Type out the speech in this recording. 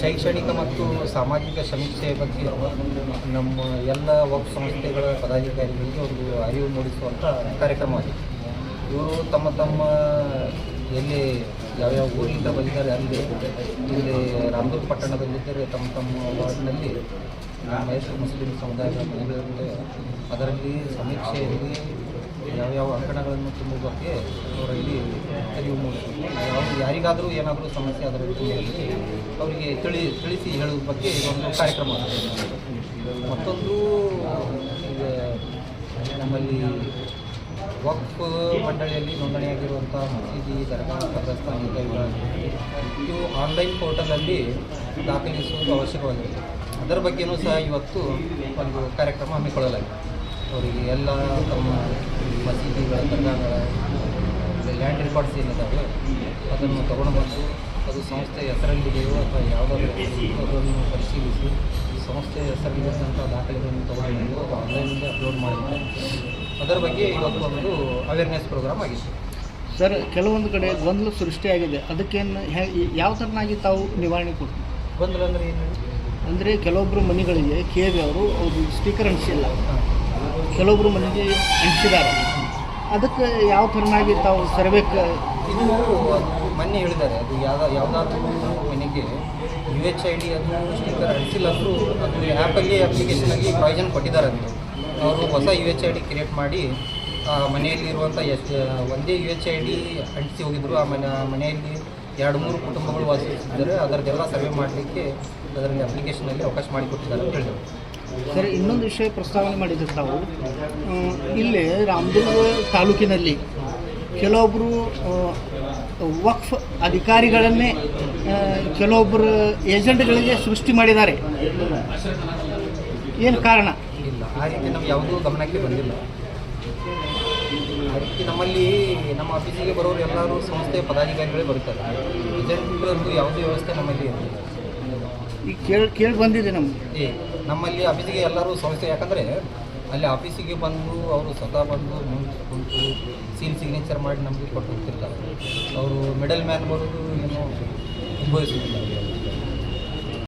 ಶೈಕ್ಷಣಿಕ ಮತ್ತು ಸಾಮಾಜಿಕ ಸಮೀಕ್ಷೆ ಬಗ್ಗೆ ನಮ್ಮ ಎಲ್ಲ ಒಬ್ಬ ಸಂಸ್ಥೆಗಳ ಪದಾಧಿಕಾರಿಗಳಿಗೆ ಒಂದು ಅರಿವು ಮೂಡಿಸುವಂಥ ಕಾರ್ಯಕ್ರಮವಾಗಿದೆ ಇವರು ತಮ್ಮ ತಮ್ಮ ಎಲ್ಲಿ ಯಾವ್ಯಾವ ಊರಿಂದ ಬಂದಿದ್ದಾರೆ ಅಲ್ಲಿ, ಇಲ್ಲಿ ರಾಮದುರ್ ಪಟ್ಟಣದಲ್ಲಿದ್ದರೆ ತಮ್ಮ ತಮ್ಮ ವಾರ್ಡ್ನಲ್ಲಿ ಮೈಸೂರು ಮುಸ್ಲಿಂ ಸಮುದಾಯದ ಮಹಿಳೆಯರಿಗೆ ಅದರಲ್ಲಿ ಸಮೀಕ್ಷೆಯಲ್ಲಿ ಯಾವ್ಯಾವ ಅಂಕಣಗಳನ್ನು ತುಂಬುವುದಕ್ಕೆ ಅವರಲ್ಲಿ ಅರಿವು ಮೂಡಿಸಬೇಕು. ಯಾವ ಯಾರಿಗಾದರೂ ಏನಾದರೂ ಸಮಸ್ಯೆ ರೀತಿಯಲ್ಲಿ ಅವರಿಗೆ ತಿಳಿ ತಿಳಿಸಿ ಹೇಳುವ ಬಗ್ಗೆ ಇದೊಂದು ಕಾರ್ಯಕ್ರಮ ಮತ್ತೊಂದು ನಮ್ಮಲ್ಲಿ ವಕ್ಫ್ ಮಂಡಳಿಯಲ್ಲಿ ನೋಂದಣಿಯಾಗಿರುವಂಥ ಮಸೀದಿ, ದರ್ಗಾ, ಕಬ್ರಸ್ತಾನ ಇದು ಆನ್ಲೈನ್ ಪೋರ್ಟಲಲ್ಲಿ ದಾಖಲಿಸುವುದು ಅವಶ್ಯಕವಾಗಿದೆ. ಅದರ ಬಗ್ಗೆಯೂ ಸಹ ಇವತ್ತು ಒಂದು ಕಾರ್ಯಕ್ರಮ ಹಮ್ಮಿಕೊಳ್ಳಲಾಗಿದೆ. ಅವರಿಗೆ ಎಲ್ಲ ತಮ್ಮ ಮಸೀದಿಗಳ ದರ್ಗಾಗಳ ಲ್ಯಾಂಡ್ ರೆಕಾರ್ಡ್ಸ್ ಏನಿದ್ದಾವೆ ಅದನ್ನು ತಗೊಂಡು ಬಂದು ಅದು ಸಂಸ್ಥೆಯ ಹೆಸರಲ್ಲಿದೆಯೋ ಅಥವಾ ಯಾವುದಾದ್ರೂ ಅದನ್ನು ಪರಿಶೀಲಿಸಿ ಸಂಸ್ಥೆಯ ಸಂಸ್ಥೆ ಹೆಸರಲ್ಲಿದ್ದಂಥ ದಾಖಲೆಗಳನ್ನು ತಗೊಂಡು ಅದು ಆನ್ಲೈನಿಂದ ಅಪ್ಲೋಡ್ ಮಾಡಿದ್ದಾರೆ ಅದರ ಬಗ್ಗೆ ಇವತ್ತು ಒಂದು ಅವೇರ್ನೆಸ್ ಪ್ರೋಗ್ರಾಮ್ ಆಗಿತ್ತು ಸರ್ ಕೆಲವೊಂದು ಕಡೆ ಗೊಂದಲ ಸೃಷ್ಟಿಯಾಗಿದೆ ಅದಕ್ಕೇನು ಯಾವ ಥರನಾಗಿ ತಾವು ನಿವಾರಣೆ ಕೊಡ್ತೀವಿ ಗೊಂದಲ ಅಂದರೆ ಏನು? ಅಂದರೆ ಕೆಲವೊಬ್ಬರು ಮನೆಗಳಿಗೆ ಕೆ ವಿ ಅವರು ಅವರು ಸ್ಪೀಕರ್ ಅಂಟಿಸಿಲ್ಲ ಹಾಂ. ಕೆಲವೊಬ್ಬರು ಮನೆಗೆ ಅಂಟಿಸಿದ್ದಾರೆ ಅದಕ್ಕೆ ಯಾವ ಥರನಾಗಿ ತಾವು ಸರ್ವೇಕ್ ಇದು ಮೊನ್ನೆ ಹೇಳಿದ್ದಾರೆ, ಅದು ಯಾವ ಯಾವುದಾದ್ರೂ ಮನೆಗೆ ಯು ಎಚ್ ಐ ಡಿ ಅದು ಸ್ಟಿಕ್ಕರ್ ಅಂಟಿಸಿಲ್ಲ ಅಂದರೂ ಅದು ಆ್ಯಪಲ್ಲಿ ಅಪ್ಲಿಕೇಶನಾಗಿ ಪ್ರಾವಿಷನ್ ಕೊಟ್ಟಿದ್ದಾರೆ ಅಂತ. ಅವರು ಹೊಸ U H I D create ಮಾಡಿ ಮನೆಯಲ್ಲಿರುವಂಥ ಎಷ್ಟು ಒಂದೇ ಯು ಎಚ್ ಐ ಡಿ ಅಂಟಿಸಿ ಹೋಗಿದ್ರು. ಆ ಮನೆ ಮನೆಯಲ್ಲಿ ಎರಡು ಮೂರು ಕುಟುಂಬಗಳು ವಾಸಿಸುತ್ತಿದ್ದಾರೆ. ಅದರದ್ದೆಲ್ಲ ಸರ್ವೆ ಮಾಡಲಿಕ್ಕೆ ಅದರಲ್ಲಿ ಅಪ್ಲಿಕೇಶನಲ್ಲಿ ಅವಕಾಶ ಮಾಡಿಕೊಟ್ಟಿದ್ದಾರೆ ಅಂತ ಹೇಳಿದರು. ಸರ್ ಇನ್ನೊಂದು ವಿಷಯ ಪ್ರಸ್ತಾವನೆ ಮಾಡಿದ್ರು ತಾವು. ಇಲ್ಲಿ ರಾಮದುರ್ಗ ತಾಲೂಕಿನಲ್ಲಿ ಕೆಲವೊಬ್ಬರು ವಕ್ಫ್ ಅಧಿಕಾರಿಗಳನ್ನೇ ಕೆಲವೊಬ್ಬರು ಏಜೆಂಟ್ಗಳಿಗೆ ಸೃಷ್ಟಿ ಮಾಡಿದ್ದಾರೆ. ಏನು ಕಾರಣ? ಇಲ್ಲ ಆ ರೀತಿ ನಮ್ಗೆ ಯಾವುದೂ ಗಮನಕ್ಕೆ ಬಂದಿಲ್ಲ. ಅದಕ್ಕೆ ನಮ್ಮಲ್ಲಿ ನಮ್ಮ ಆಫೀಸಿಗೆ ಬರೋರು ಎಲ್ಲರೂ ಸಂಸ್ಥೆ ಪದಾಧಿಕಾರಿಗಳೇ ಬರುತ್ತಾರೆ. ಏಜೆಂಟ್ಗಳದ್ದು ಯಾವುದೇ ವ್ಯವಸ್ಥೆ ನಮ್ಮಲ್ಲಿ ಈಗ ಕೇಳಿ ಕೇಳಿ ಬಂದಿದೆ ನಮ್ಗೆ. ನಮ್ಮಲ್ಲಿ ಆಫೀಸಿಗೆ ಎಲ್ಲರೂ ಸಂಸ್ಥೆ ಯಾಕಂದರೆ ಅಲ್ಲಿ ಆಫೀಸಿಗೆ ಬಂದು ಅವರು ಸ್ವತಃ ಬಂದು ಕುಂತು ಸೀಲ್ ಸಿಗ್ನೇಚರ್ ಮಾಡಿ ನಮಗೆ ಕೊಟ್ಟು ಹೋಗ್ತಿರ್ತಾರೆ. ಅವರು ಮಿಡಲ್ ಮ್ಯಾನ್ ಬರೋದು ಏನು ಉದ್ಭವಿಸುತ್ತಿಲ್ಲ